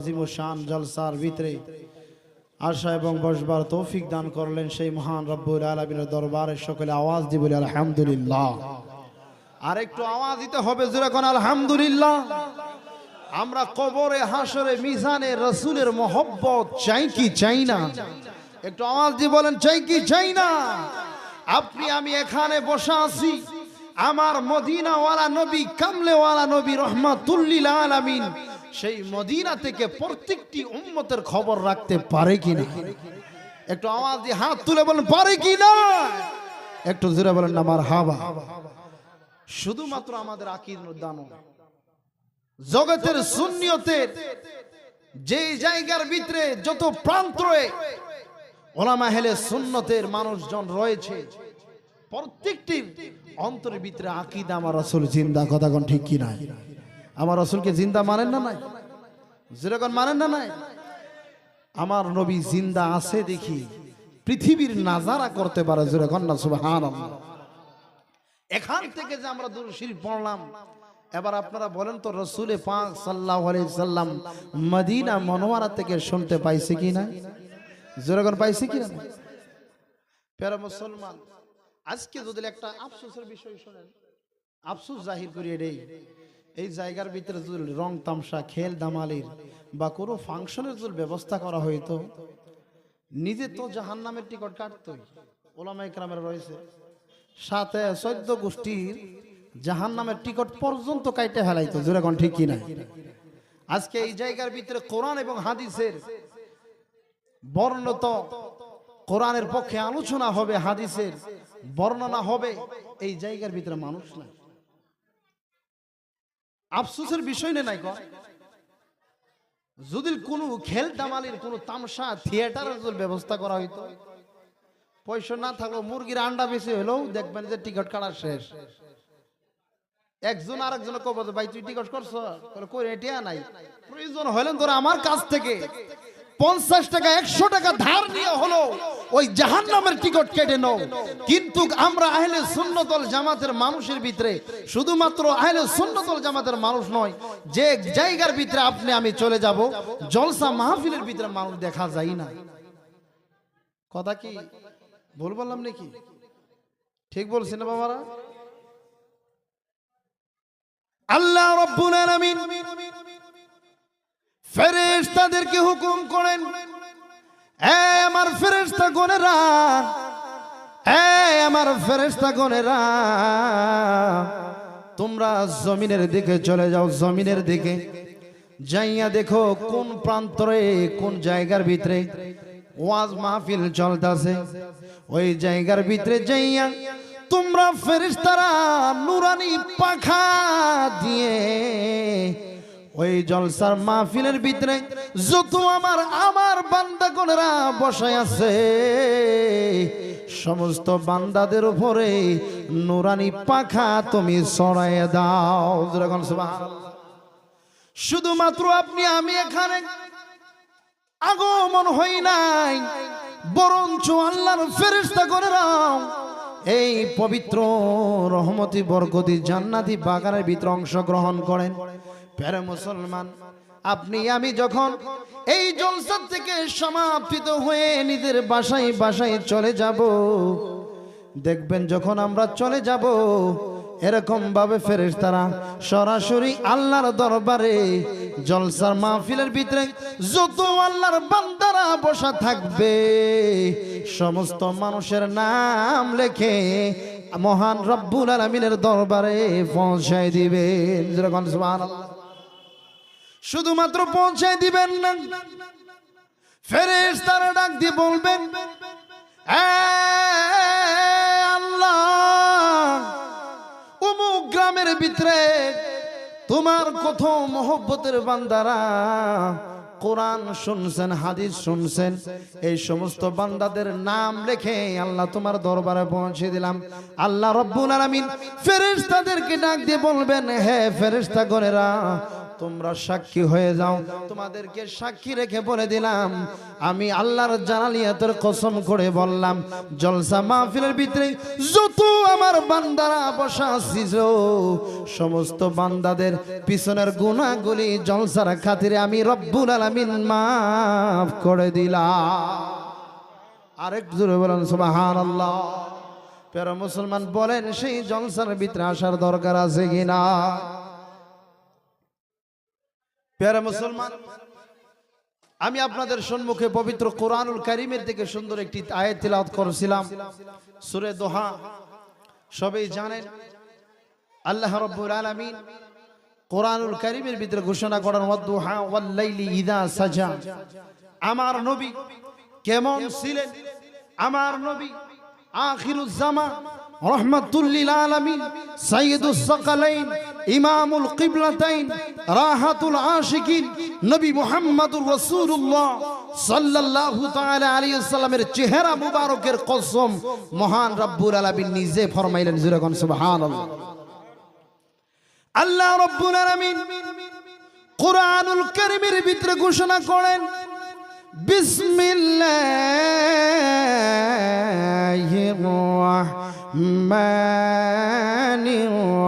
আজিম শান জলসার ভিতরে আশা এবং বসবার তৌফিক দান করলেন সেই মহান রব্বুল আলমিনের দরবারে সকলে আওয়াজ দি বলে, আলহামদুলিল্লাহ। আর একটু আওয়াজ দিতে হবে যেরকম আলহামদুলিল্লাহ আমরা কবরে হাসরে মিজানে, রসুলের মোহব্বত চাই কি চাই না? একটু আওয়াজ দিয়ে বলেন, চাই কি চাই না? আপনি, আমি এখানে বসে আছি, আমার মদিনাওয়ালা নবী, কামলেওয়ালা নবী, রহমাতুল্লিল আলামিন সেই মদিনা থেকে প্রত্যেকটি উম্মতের খবর রাখতে পারে কিনা? একটু আওয়াজ দিয়ে হাত তুলে বলেন, পারে কি না একটু জোরে বলেন আমার হাবা শুধুমাত্র আমাদের আকির জগতের শূন্যতের যে জায়গার ভিতরে যত প্রান্তরে ওলামা হেলে সুন্নতের মানুষজন রয়েছে প্রত্যেকটির অন্তরের ভিতরে আকিদা আমার রসুল জিন্দা, কথা কোন ঠিক কি নাই? আমার রসুলকে জিন্দা মানেন না নাই? যেরকম মানেন না নাই? আমার নবী জিন্দা আছে দেখি। পৃথিবীর নাজারা করতে পারে যেরকম না সুবহান এখান থেকে যে আমরা দুরশির পড়লাম, এবার আপনারা বলেন তো, রসুলে পাক সাল্লাহ সাল্লাম মদিনা মনোয়ারা থেকে শুনতে পাইছে কি না? যেরকম পাইছে কি না? প্যারা মুসলমান, আজকে যদি একটা আফসোসের বিষয় শোনেন, আফসোস জাহির করিয়ে এটাই এই জায়গার ভিতরে যদি রং তামসা, খেল দামালির বা কোনো ফাংশনের যদি ব্যবস্থা করা হইতো, নিজে তো জাহান নামের টিকট কাটতই ওলামা ইকরামের রয়েছে। সাথে চোদ্দ গোষ্ঠীর জাহান নামের টিকট পর্যন্ত কাইটে ফেলাইতো। যেরকম ঠিক কি নাই আজকে এই জায়গার ভিতরে কোরআন এবং হাদিসের বর্ণত কোরআনের পক্ষে আলোচনা হবে, হাদিসের বর্ণনা হবে। এই জায়গার ভিতরে মানুষ নাই। আফসোসের বিষয় নেই নাই যদি কোনো খেল দামালির কোনো তামসা থিয়েটারের ব্যবস্থা করা হইতো পয়সা না থাকলেও মুরগির আন্ডা বেশি হলেও দেখবেন যে টিকিট কাটা শেষ। একজন আরেকজন কব যে, ভাই তুই টিকিট করছ? করে টিয়া নাই। প্রয়োজন হলেন তোরা আমার কাছ থেকে পঞ্চাশ টাকা, একশো টাকা ধার নিয়ে হলো, ওই জাহান নামের টিকিট কেটে নাও। কিন্তু আমরা আহলে সুন্নতল জামাতের মানুষের ভিতরে, শুধুমাত্র আহলে সুন্নতল জামাতের মানুষ নয়, যে জায়গার ভিতরে আপনি, আমি চলে যাব, জলসা মাহফিলের ভিতরে মানুষ দেখা যায় না। কথা কি? ভুল বললাম নাকি? ঠিক বলছি না বাবারা? আল্লাহ রব্বুল আলামিন ফেরেশতাদেরকে হুকুম করেন আমার ফেরেশতা গনেরা আমার ফেরেশতা গনেরা, তোমরা জমিনের দিকে চলে যাও, জমিনের দিকে। যাইয়া দেখো কোন প্রান্তরে, কোন জায়গার ভিতরে ওয়াজ মাহফিল চলতেছে। ওই জায়গার ভিতরে যাইয়া তোমরা ফেরেশতারা নুরানি পাখা দিয়ে ওই জলসার মাহফিলের ভিতরে যত আমার আমার বান্দা গণেরা বসায় আছে। সমস্ত বান্দাদের উপরে নুরানি পাখা তুমি ছড়াইয়ে দাও। শুধুমাত্র আপনি, আমি এখানে আগমন হই নাই, বরঞ্চ আল্লাহর ফেরেশতা করে রাও এই পবিত্র, রহমতি, বরকতি, জান্নাতি বাগানের ভিতরে অংশগ্রহণ করেন। প্যারে মুসলমান, আপনি, আমি যখন এই জলসার থেকে সমাপ্তিত হয়ে নিজের বাসায় বাসায় চলে যাব, দেখবেন যখন আমরা চলে যাব, এরকম ভাবে ফেরেস তারা সরাসরি আল্লাহর দরবারে জলসার মাহফিলের ভিতরে যত আল্লাহর বান্দারা বসা থাকবে, সমস্ত মানুষের নাম লেখে মহান রব্বুল আলমিনের দরবারে পৌঁছায় দিবেন যেরকম। শুধুমাত্র পৌঁছায় দিবেন না। ফেরেস তারা ডাক দিয়ে বলবেন, "এ আল্লাহ অমুক গ্রামের ভিতরে তোমার কত মহব্বতের বান্দারা কোরআন শুনছেন, হাদিস শুনছেন, এই সমস্ত বান্দাদের নাম লেখে আল্লাহ তোমার দরবারে পৌঁছে দিলাম। আল্লাহ রব্বুল আলামিন ফেরেশতাদেরকে ডাক দিয়ে বলবেন, হে ফেরেশতা গণেরা তোমরা সাক্ষী হয়ে যাও। তোমাদেরকে সাক্ষী রেখে বলে দিলাম, আমি আল্লাহর জালালিয়াতের কসম করে বললাম, জলসা মাহফিলের ভিতরে যত আমার বান্দারা বসা ছিল সমস্ত বান্দাদের পিছনের গুণাগুলি জলসার খাতিরে আমি রব্বুল আলামিন মাফ করে দিলাম। আরেক জোরে বলেন, সুবহানাল্লাহ। প্যারা মুসলমান বলেন, সেই জলসার ভিতরে আসার দরকার আছে কিনা? প্যারা মুসলমান, আমি আপনাদের সম্মুখে পবিত্র কোরআনুল কারিমের থেকে সুন্দর একটি আয়াত তিলাওয়াত করেছিলাম, সূরা দোহা। সবাই জানেন, আল্লাহ রাব্বুল আলামিন কোরআনুল কারিমের ভিতরে ঘোষণা করেন লাইলি সাজা। আমার নবী কেমন ছিলেন? আমার নবী আখিরুজ জামান রহমাতুল্লিল আলামিন সাইয়্যিদুস সাকালাইন ইমামুল কিবলাতাইন, রাহাতুল আশিকিন, নবী মুহাম্মদুর রাসূলুল্লাহ সাল্লাল্লাহু তাআলা আলাইহি সাল্লামের চেহারা মুবারকের কসম মহান রব্বুল আলামিন নিজে ফরমাইলেন, জুরে কোন সুবহানাল্লাহ। আল্লাহ রব্বুল আলামিন কোরআনুল কারীমের ভিতরে ঘোষণা করেন, বিসমিল্লাহির রহমানির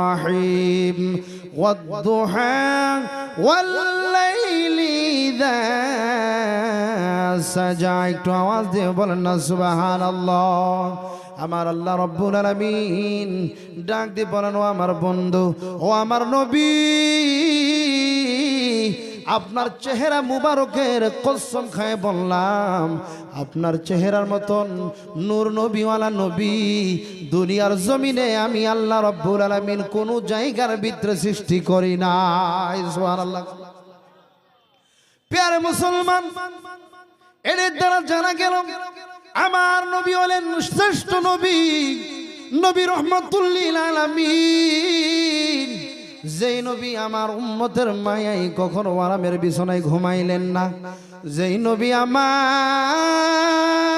রহিম والضحى والليل إذا সাজা একটু আওয়াজ দিয়ে বলেন না সুবহানাল্লাহ আমার আল্লাহ রব্বুল আলামিন ডাক দিয়ে বলেন ও আমার বন্ধু ও আমার নবী আপনার চেহারা মুবারকের কসম খায় বললাম। আপনার চেহারার মতন নূর নবীওয়ালা নবী, দুনিয়ার জমিনে আমি আল্লাহ রব্বুল আলামিন কোন জায়গার ভিতরে সৃষ্টি করি নাই। সুবহানাল্লাহ। প্যারে মুসলমান এর দ্বারা জানা গেল, আমার নবী হলেন শ্রেষ্ঠ নবী নবী রহমতুল্লিল আলামিন। যেই নবী আমার উম্মতের মায়াই কখনো আরামের বিছনায় ঘুমাইলেন না। যেই নবী আমার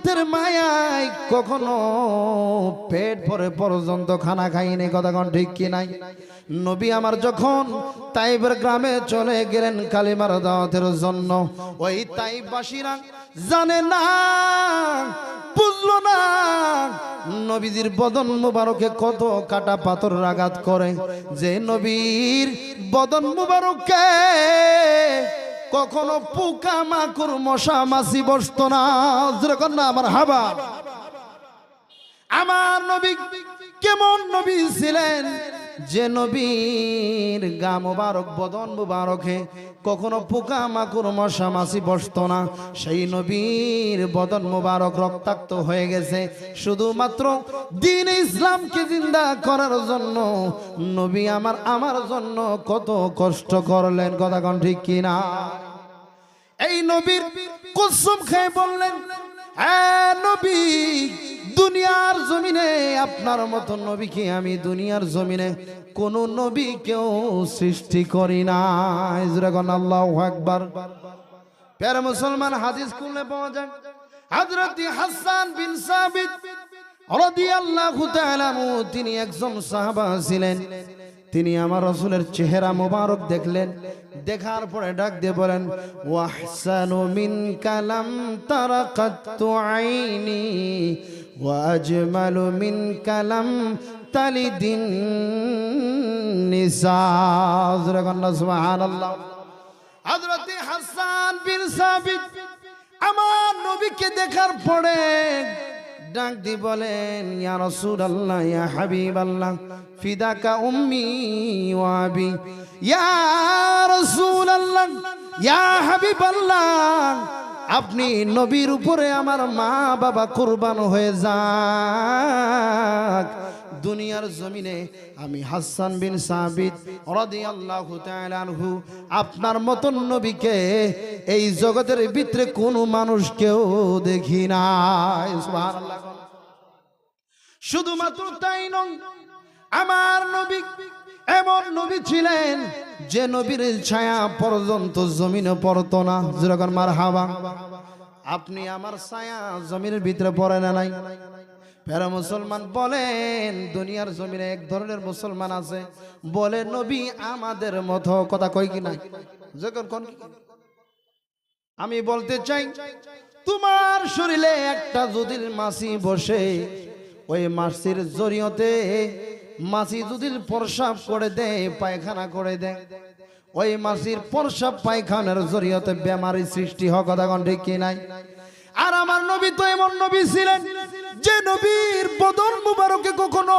উম্মতের মায়াই কখনো পেট ভরে পর্যন্ত খানা খাইনি, কথা কোন ঠিক কি নাই? নবী আমার যখন তাইবের গ্রামে চলে গেলেন কালিমার দাওয়াতের জন্য, ওই তাইবাসীরা জানে না, বুঝলো না, নবীজির বদন মুবারকে কত কাটা পাথর আঘাত করে। যে নবীর বদন মুবারকে কখনো পোকা মাকুর মশা মাছি বসত না। যেরকম না আমার হাবা। আমার নবী কেমন নবী ছিলেন? যে নবীর গা মুবারক, বদন মুবারকে কখনো পোকা মাকুর মশা মাছি বসতো না। সেই নবীর বদন মুবারক রক্তাক্ত হয়ে গেছে। শুধুমাত্র দিন ইসলামকে জিন্দা করার জন্য। নবী আমার আমার জন্য কত কষ্ট করলেন। কথা কোন ঠিক কিনা? এই নবীর কুসুম খেয়ে বললেন হ্যাঁ নবী দুনিয়ার জমিনে, আপনার মতো নবীকে আমি দুনিয়ার জমিনে কোন নবী কেউ সৃষ্টি করি না আল্লাহ একবার প্যারা মুসলমান হাদিস খুললে পাওয়া যায়, হাজরতি হাসান বিন সাবিত তিনি একজন সাহাবা ছিলেন। তিনি আমার রসুলের চেহারা মোবারক দেখলেন। দেখার পরে ডাক দিয়ে বলেন, ওয়াহসানু মিন কালাম তারাকাতু আইনি ওয়াজমালু মিন কালাম তালিদিন নিসা। সুবহানাল্লাহ। হযরত হাসান বিন সাবিত আমার নবীকে দেখার পরে ডাক দি বলেন, ইয়া রাসূলুল্লাহ, ইয়া হাবিবাল্লাহ, ফিদাকা উম্মি ওয়া আবি, ইয়া রাসূলুল্লাহ, ইয়া হাবিবাল্লাহ, আপনি নবীর উপরে আমার মা বাবা কুরবান হয়ে যাক দুনিয়ার জমিনে আমি হাসান বিন সাবিত রাদিয়াল্লাহু তাআলা আনহু, আপনার মতন নবীকে এই জগতের ভিতরে কোনো মানুষ কেউ দেখি নাই। সুবহানাল্লাহ। শুধুমাত্র তাই নয়, আমার নবী এমন নবী ছিলেন যে নবীর ছায়া পর্যন্ত জমিনে পড়তো না। যেরকম মার হাওয়া আপনি আমার ছায়া জমিনের ভিতরে পড়ে না নাই? প্যারা মুসলমান বলেন, দুনিয়ার জমিনে এক ধরনের মুসলমান আছে, বলে নবী আমাদের মতো, কথা কই কি নাই যখন কোন আমি বলতে চাই, তোমার শরীরে একটা যদি মাসি বসে, ওই মাসির জরিয়তে মাসি যদি প্রসাব করে দেয়, পায়খানা করে দেয়, ওই মাসির প্রসাব পায়খানার জরিয়তে বেমারি সৃষ্টি হয়, কথা ঠিক কি নাই? আর আমার নবী তো এমন নবী ছিলেন যে নবীর বদন মুবারকে কখনো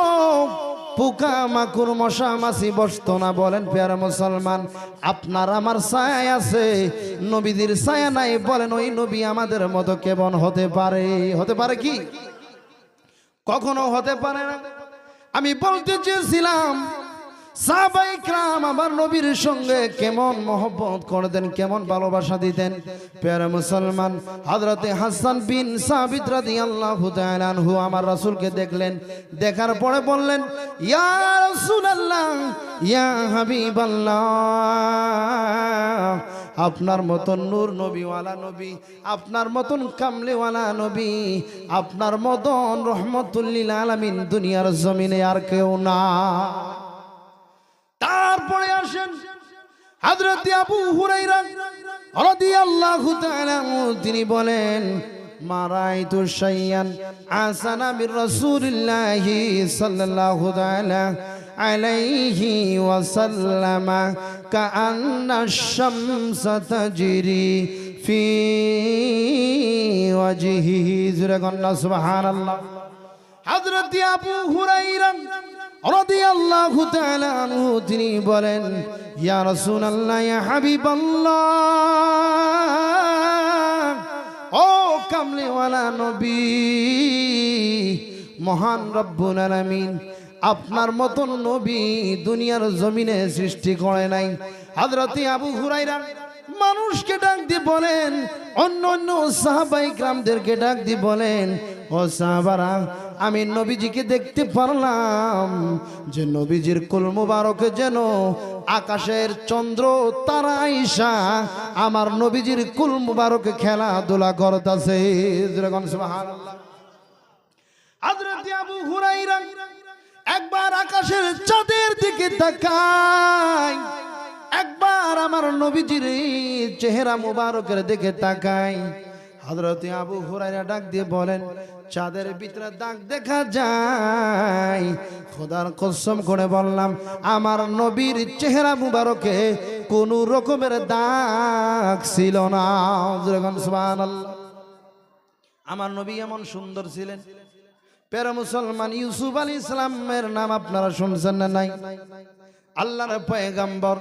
পোকা মাকুর মশা, মাছি বসত না। বলেন পেয়ারা মুসলমান, আপনার আমার ছায় আছে, নবীদের ছায়া নাই। বলেন, ওই নবী আমাদের মতো কেমন হতে পারে? হতে পারে কি? কখনো হতে পারে না। আমি বলতে চেয়েছিলাম সাহাবাই ক্রাম আমার নবীর সঙ্গে কেমন মহব্বত করতেন, কেমন ভালোবাসা দিতেন। পেয়ারা মুসলমান, হযরতে হাসান বিন সাবিত রাদিয়াল্লাহু তাআলা আনহু আমার রাসূলকে দেখলেন, দেখার পরে বললেন, ইয়া রাসূলুল্লাহ, ইয়া আপনার মতন নূর নবীওয়ালা নবী, আপনার মতন কামলেওয়ালা নবী, আপনার মতন রহমতুল্লিল আলামিন দুনিয়ার জমিনে আর কেউ না। তারপরে আসেন হযরত আবু হুরাইরা রাদিয়াল্লাহু তাআলা তিনি বলেন, মারাইতু শাইয়ান আসানা সাল্লাল্লাহু তাআলা আলাইহি ওয়াসাল্লাম, কাআন্না তাজরি ফি ওয়াজহিহি। জুরে গন্না সুবহানাল্লাহ। হযরত আবু হুরাইরা তিনি বলেন, ইয়া রাসূলুল্লাহ, ইয়া হাবিবাল্লাহ, ও কামলিওয়ালা নবী, মহান রব্বুল আলামিন, আপনার মতন নবী দুনিয়ার জমিনে সৃষ্টি করে নাই। হযরতে আবু হুরাইরা মানুষকে ডাক দিয়ে বলেন অন্য অন্য সাহাবাই গ্রামদেরকে ডাক দিয়ে বলেন ও সাহাবারা আমি নবীজিকে দেখতে পারলাম যে নবীজির কুল মুবারকে যেন আকাশের চন্দ্র, তারা আইসা আমার নবীজির কুল মুবারকে খেলাধুলা করতেছে। একবার আকাশের চাঁদের দিকে তাকায়, একবার আমার নবীজির চেহারা মুবারকের দিকে তাকায়। হযরত আবু হুরাইরা ডাক দিয়ে বলেন, চাঁদের ভিতরে দাগ দেখা যায়। খোদার কসম করে বললাম, আমার নবীর চেহারা মুবারকে কোনো রকমের দাগ ছিল না। আমার নবী এমন সুন্দর ছিলেন। পেরা মুসলমান ইউসুফ আলী ইসলামের নাম আপনারা শুনছেন না নাই? আল্লাহর পয়গাম্বর,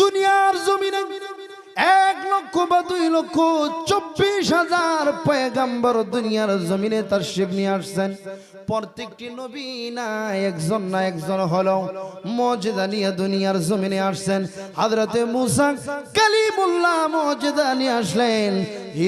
দুনিয়ার জমিনে এক লক্ষ বা দুই লক্ষ চব্বিশ হাজার পয়গাম্বর দুনিয়ার জমিনে তার শিব নিয়ে আসছেন। প্রত্যেকটি নবী না, একজন না, একজন হলো মজেদা নিয়ে দুনিয়ার জমিনে আসছেন। হাজরতে মুসা কালিমুল্লাহ মজেদা নিয়ে আসলেন,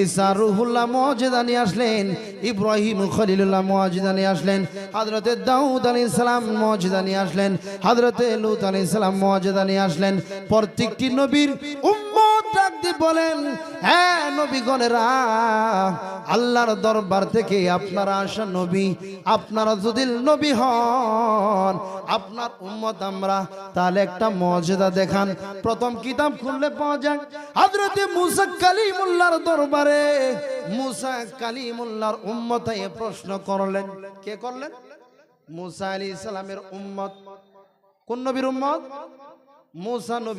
ঈসা রুহুল্লাহ মজেদা নিয়ে আসলেন, ইব্রাহিম খলিলুল্লাহ মজেদা নিয়ে আসলেন হাজরতে দাউদ আলী সালাম মজেদা নিয়ে আসলেন হাজরতে লুত আলী সালাম মজেদা নিয়ে আসলেন। প্রত্যেকটি নবীর উম্মত ডাক দিয়ে বলেন হ্যাঁ নবীগণেরা আল্লাহর দরবার থেকে আপনারা আসা নবী। আপনারা যদি নবী হন, আপনার উম্মত আমরা। তাহলে একটা মর্যাদা দেখান। প্রথম কিতাব খুললে পাওয়া যায়, হযরতে মুসা কালিমুল্লাহর দরবারে। মুসা কালিমুল্লাহর উম্মত এ প্রশ্ন করলেন, কে করলেন? মুসা আলী ইসলামের উম্মত। কোন নবীর উম্মত? মুসা নবী